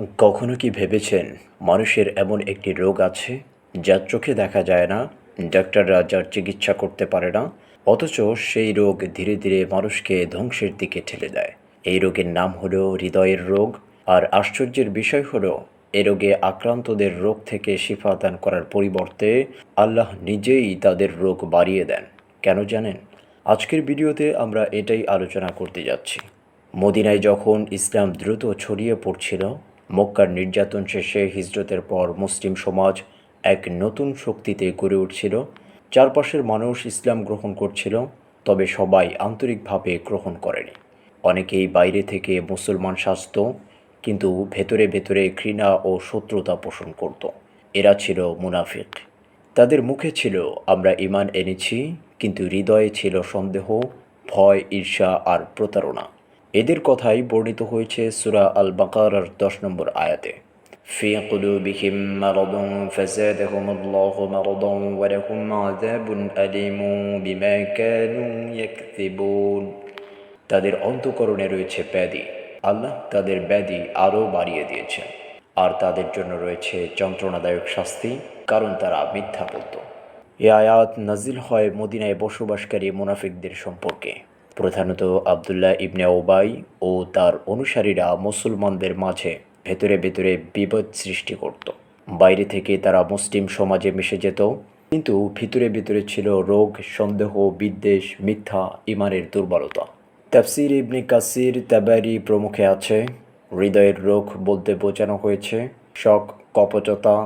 কখনো কি ভেবেছেন মানুষের এমন একটি রোগ আছে যা চোখে দেখা যায় না, ডাক্তাররা যার চিকিৎসা করতে পারে না, অথচ সেই রোগ ধীরে ধীরে মানুষকে ধ্বংসের দিকে ঠেলে দেয়? এই রোগের নাম হলো হৃদয়ের রোগ, আর আশ্চর্যের বিষয় হলো, এ রোগে আক্রান্তদের রোগ থেকে শিফা দান করার পরিবর্তে আল্লাহ নিজেই তাদের রোগ বাড়িয়ে দেন। কেন জানেন? আজকের ভিডিওতে আমরা এটাই আলোচনা করতে যাচ্ছি। মদিনায় যখন ইসলাম দ্রুত ছড়িয়ে পড়ছিল মক্কার নির্যাতন শেষে হিজরতের পর মুসলিম সমাজ এক নতুন শক্তিতে গড়ে উঠছিল। চারপাশের মানুষ ইসলাম গ্রহণ করছিল, তবে সবাই আন্তরিকভাবে গ্রহণ করেনি। অনেকেই বাইরে থেকে মুসলমান শাস্ত, কিন্তু ভেতরে ভেতরে ঘৃণা ও শত্রুতা পোষণ করত। এরা ছিল মুনাফিক। তাদের মুখে ছিল, আমরা ইমান এনেছি, কিন্তু হৃদয়ে ছিল সন্দেহ, ভয়, ঈর্ষা আর প্রতারণা। এদের কথাই বর্ণিত হয়েছে সুরা আল বাকারার দশ নম্বর আয়াতে في قلوبهم مرض فزادهم الله مرضا ولهم عذاب أليم بما كانوا يكذبون তাদের অন্তকরণে রয়েছে ব্যাধি আল্লাহ তাদের ব্যাধি আরও বাড়িয়ে দিয়েছেন আর তাদের জন্য রয়েছে যন্ত্রণাদায়ক শাস্তি কারণ তারা মিথ্যা বলত এ আয়াত নাজিল হয় মদিনায় বসবাসকারী মুনাফিকদের সম্পর্কে প্রধানত আবদুল্লাহ ইবনে ওবাই ও তার অনুসারীরা মুসলমানদের মাঝে ভেতরে ভেতরে বিপদ সৃষ্টি করত। বাইরে থেকে তারা মুসলিম সমাজে মিশে যেত, কিন্তু ভিতরে ভিতরে ছিল রোগ, সন্দেহ, বিদ্বেষ, মিথ্যা, ইমানের দুর্বলতা। তাফসির ইবনে কাসির, তাবারি প্রমুখে আছে, হৃদয়ের রোগ বলতে বোঝানো হয়েছে শখ কপচতা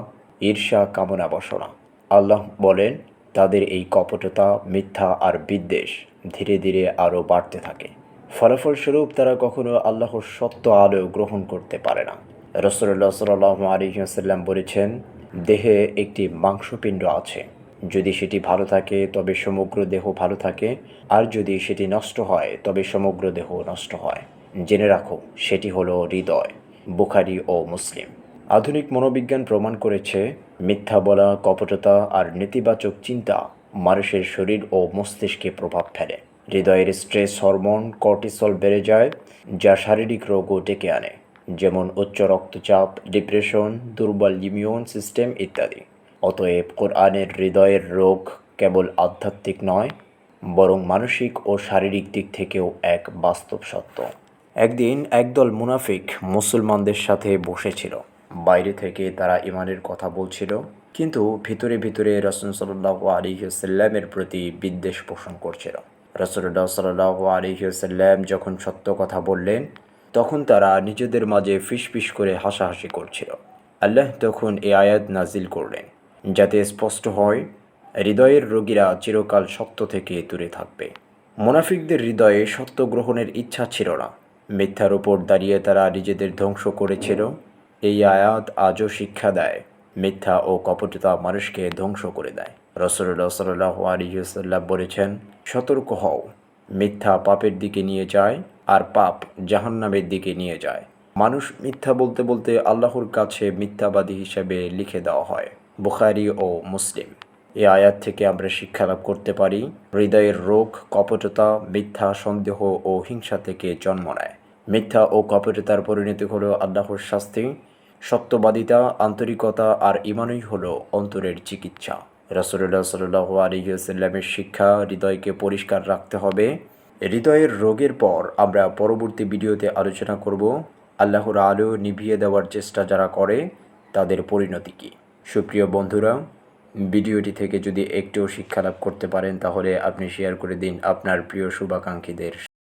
ঈর্ষা, কামনা বাসনা। আল্লাহ বলেন তাদের এই কপটতা, মিথ্যা আর বিদ্বেষ ধীরে ধীরে আরও বাড়তে থাকে। ফলাফলস্বরূপ তারা কখনো আল্লাহর সত্য আলো গ্রহণ করতে পারে না। রসল্লাহ সাল্লাহ আলিহাসাল্লাম বলেছেন, দেহে একটি মাংসপিণ্ড আছে। যদি সেটি ভালো থাকে, তবে সমগ্র দেহ ভালো থাকে। আর যদি সেটি নষ্ট হয়, তবে সমগ্র দেহ নষ্ট হয়। জেনে রাখো, সেটি হলো হৃদয়, বুখারি ও মুসলিম। আধুনিক মনোবিজ্ঞান প্রমাণ করেছে, মিথ্যা বলা, কপটতা আর নেতিবাচক চিন্তা মানুষের শরীর ও মস্তিষ্কে প্রভাব ফেলে। হৃদয়ের স্ট্রেস হরমোন কর্টিসল বেড়ে যায়, যা শারীরিক রোগও ডেকে আনে, যেমন উচ্চ রক্তচাপ ডিপ্রেশন দুর্বল ইমিউন সিস্টেম ইত্যাদি। অতএব কোরআনের হৃদয়ের রোগ কেবল আধ্যাত্মিক নয়, বরং মানসিক ও শারীরিক দিক থেকেও এক বাস্তব সত্য। একদিন একদল মুনাফিক মুসলমানদের সাথে বসেছিল। বাইরে থেকে তারা ইমানের কথা বলছিল। কিন্তু ভিতরে ভিতরে রসুল সাল্লাহ আলিহাসাল্লামের প্রতি বিদ্বেষ পোষণ করছিল। রসুল্লাহ সাল্লাহ আলিহাসাল্লাম যখন সত্য কথা বললেন, তখন তারা নিজেদের মাঝে ফিসফিস করে হাসাহাসি করছিল। আল্লাহ তখন এ আয়াত নাজিল করলেন, যাতে স্পষ্ট হয়, হৃদয়ের রোগীরা চিরকাল সত্য থেকে দূরে থাকবে। মোনাফিকদের হৃদয়ে সত্য গ্রহণের ইচ্ছা ছিল না। মিথ্যার ওপর দাঁড়িয়ে তারা নিজেদের ধ্বংস করেছিল। এই আয়াত আজও শিক্ষা দেয়, মিথ্যা ও কপটতা মানুষকে ধ্বংস করে দেয়। রসল্লাহ সাল্লাহ আলিহাল্লাম বলেছেন, সতর্ক হও, মিথ্যা পাপের দিকে নিয়ে যায় আর পাপ জাহান্নামের দিকে নিয়ে যায়। মানুষ মিথ্যা বলতে বলতে আল্লাহর কাছে মিথ্যাবাদী হিসেবে লিখে দেওয়া হয়, বুখারি ও মুসলিম। এই আয়াত থেকে আমরা শিক্ষা লাভ করতে পারি, হৃদয়ের রোগ, কপটতা, মিথ্যা, সন্দেহ ও হিংসা থেকে জন্ম নেয়। মিথ্যা ও কপটতার পরিণতি হলো আল্লাহর শাস্তি সত্যবাদিতা, আন্তরিকতা আর ইমানই হলো অন্তরের চিকিৎসা। রসুল্লাহ সাল্লাহ আলিহাস্লামের শিক্ষা হৃদয়কে পরিষ্কার রাখতে হবে। হৃদয়ের রোগের পর আমরা পরবর্তী ভিডিওতে আলোচনা করব। আল্লাহর আলো নিভিয়ে দেওয়ার চেষ্টা যারা করে, তাদের পরিণতি কী? সুপ্রিয় বন্ধুরা, ভিডিওটি থেকে যদি একটুও শিক্ষা লাভ করতে পারেন, তাহলে আপনি শেয়ার করে দিন আপনার প্রিয় শুভাকাঙ্ক্ষীদের।